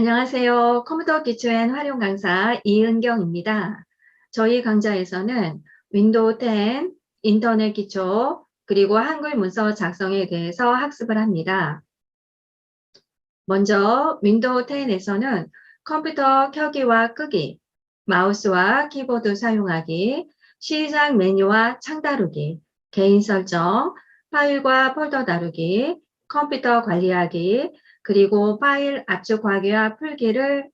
안녕하세요. 컴퓨터 기초엔 활용 강사 이은경입니다. 저희 강좌에서는 윈도우 10, 인터넷 기초, 그리고 한글 문서 작성에 대해서 학습을 합니다. 먼저 윈도우 10에서는 컴퓨터 켜기와 끄기, 마우스와 키보드 사용하기, 시작 메뉴와 창 다루기, 개인 설정, 파일과 폴더 다루기, 컴퓨터 관리하기, 그리고 파일 압축하기와 풀기를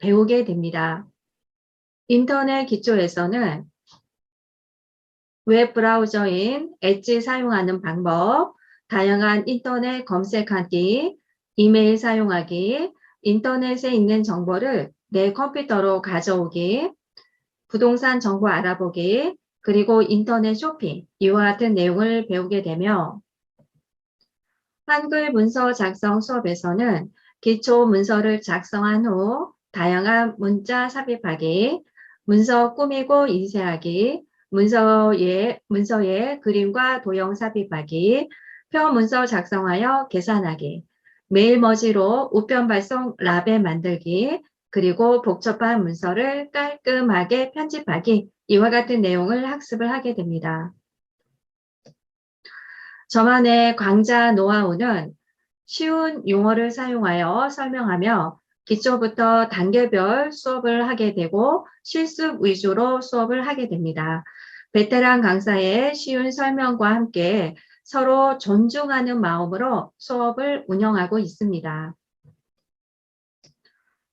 배우게 됩니다. 인터넷 기초에서는 웹 브라우저인 엣지 사용하는 방법, 다양한 인터넷 검색하기, 이메일 사용하기, 인터넷에 있는 정보를 내 컴퓨터로 가져오기, 부동산 정보 알아보기, 그리고 인터넷 쇼핑, 이와 같은 내용을 배우게 되며 한글 문서 작성 수업에서는 기초 문서를 작성한 후 다양한 문자 삽입하기, 문서 꾸미고 인쇄하기, 문서에, 문서에 그림과 도형 삽입하기, 표 문서 작성하여 계산하기, 메일 머지로 우편 발송 라벨 만들기, 그리고 복잡한 문서를 깔끔하게 편집하기, 이와 같은 내용을 학습을 하게 됩니다. 저만의 강좌 노하우는 쉬운 용어를 사용하여 설명하며 기초부터 단계별 수업을 하게 되고 실습 위주로 수업을 하게 됩니다. 베테랑 강사의 쉬운 설명과 함께 서로 존중하는 마음으로 수업을 운영하고 있습니다.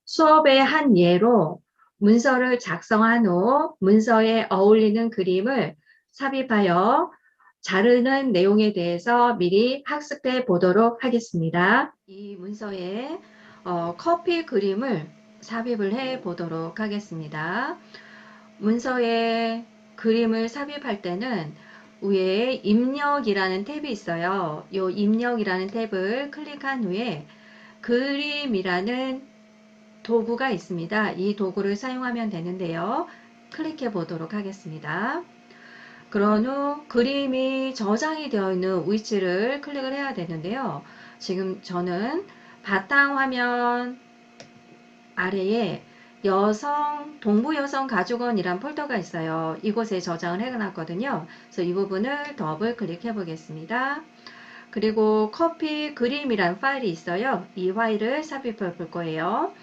수업의 한 예로 문서를 작성한 후 문서에 어울리는 그림을 삽입하여 자르는 내용에 대해서 미리 학습해 보도록 하겠습니다. 이 문서에 어, 커피 그림을 삽입을 해 보도록 하겠습니다. 문서에 그림을 삽입할 때는 위에 입력이라는 탭이 있어요. 이 입력이라는 탭을 클릭한 후에 그림이라는 도구가 있습니다. 이 도구를 사용하면 되는데요. 클릭해 보도록 하겠습니다. 그런 후 그림이 저장이 되어 있는 위치를 클릭을 해야 되는데요. 지금 저는 바탕화면 아래에 여성, 동부 여성 가족원이란 폴더가 있어요. 이곳에 저장을 해놨거든요. 그래서 이 부분을 더블 클릭해 보겠습니다. 그리고 커피 그림이란 파일이 있어요. 이 파일을 삽입해 볼 거예요.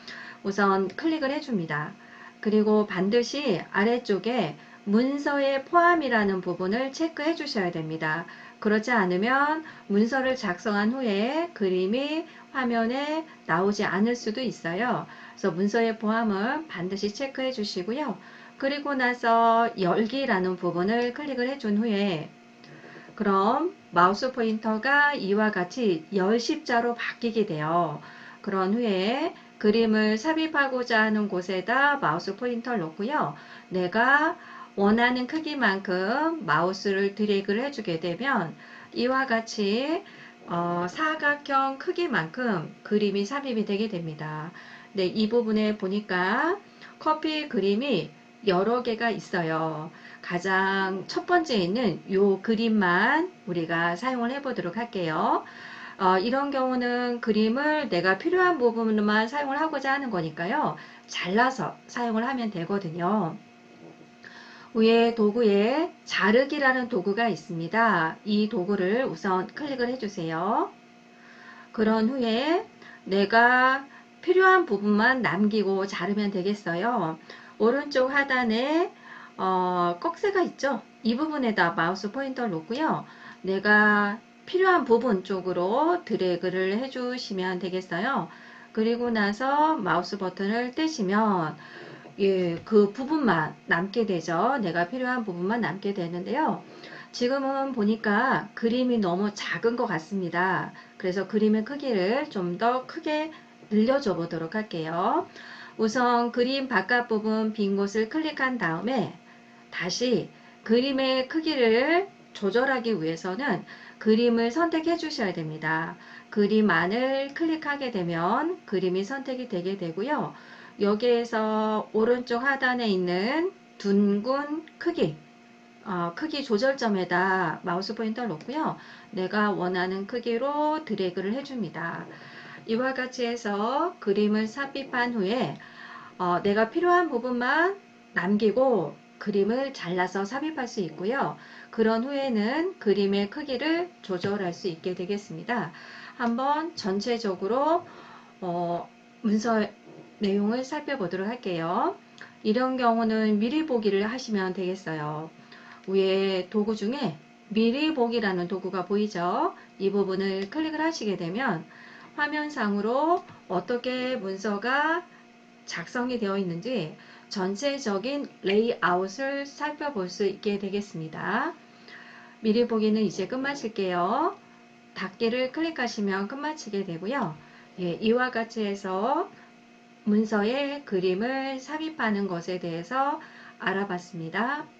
우선 클릭을 해줍니다. 그리고 반드시 아래쪽에 문서의 포함이라는 부분을 체크해 주셔야 됩니다. 그렇지 않으면 문서를 작성한 후에 그림이 화면에 나오지 않을 수도 있어요. 그래서 문서의 포함은 반드시 체크해 주시고요. 그리고 나서 열기라는 부분을 클릭을 해 준 후에 그럼 마우스 포인터가 이와 같이 열십자로 바뀌게 돼요. 그런 후에 그림을 삽입하고자 하는 곳에다 마우스 포인터를 놓고요. 내가 원하는 크기만큼 마우스를 드래그를 해주게 되면 이와 같이 어, 사각형 크기만큼 그림이 삽입이 되게 됩니다. 네, 이 부분에 보니까 커피 그림이 여러 개가 있어요. 가장 첫 번째 있는 이 그림만 우리가 사용을 해보도록 할게요. 어, 이런 경우는 그림을 내가 필요한 부분만 사용을 하고자 하는 거니까요. 잘라서 사용을 하면 되거든요. 위에 도구에 자르기라는 도구가 있습니다. 이 도구를 우선 클릭을 해주세요. 그런 후에 내가 필요한 부분만 남기고 자르면 되겠어요. 오른쪽 하단에 어, 꺽쇠가 있죠. 이 부분에다 마우스 포인터를 놓고요. 내가 필요한 부분 쪽으로 드래그를 해주시면 되겠어요. 그리고 나서 마우스 버튼을 떼시면 예, 그 부분만 남게 되죠. 내가 필요한 부분만 남게 되는데요. 지금은 보니까 그림이 너무 작은 것 같습니다. 그래서 그림의 크기를 좀 더 크게 늘려줘 보도록 할게요. 우선 그림 바깥 부분 빈 곳을 클릭한 다음에 다시 그림의 크기를 조절하기 위해서는 그림을 선택해 주셔야 됩니다. 그림 안을 클릭하게 되면 그림이 선택이 되게 되고요. 여기에서 오른쪽 하단에 있는 둥근 크기 어, 크기 조절점에다 마우스 포인터를 놓고요. 내가 원하는 크기로 드래그를 해줍니다. 이와 같이 해서 그림을 삽입한 후에 어, 내가 필요한 부분만 남기고 그림을 잘라서 삽입할 수 있고요. 그런 후에는 그림의 크기를 조절할 수 있게 되겠습니다. 한번 전체적으로 어, 문서 내용을 살펴보도록 할게요. 이런 경우는 미리 보기를 하시면 되겠어요. 위에 도구 중에 미리 보기라는 도구가 보이죠? 이 부분을 클릭을 하시게 되면 화면상으로 어떻게 문서가 작성이 되어 있는지 전체적인 레이아웃을 살펴볼 수 있게 되겠습니다. 미리 보기는 이제 끝마칠게요. 닫기를 클릭하시면 끝마치게 되고요. 예, 이와 같이 해서 문서에 그림을 삽입하는 것에 대해서 알아봤습니다.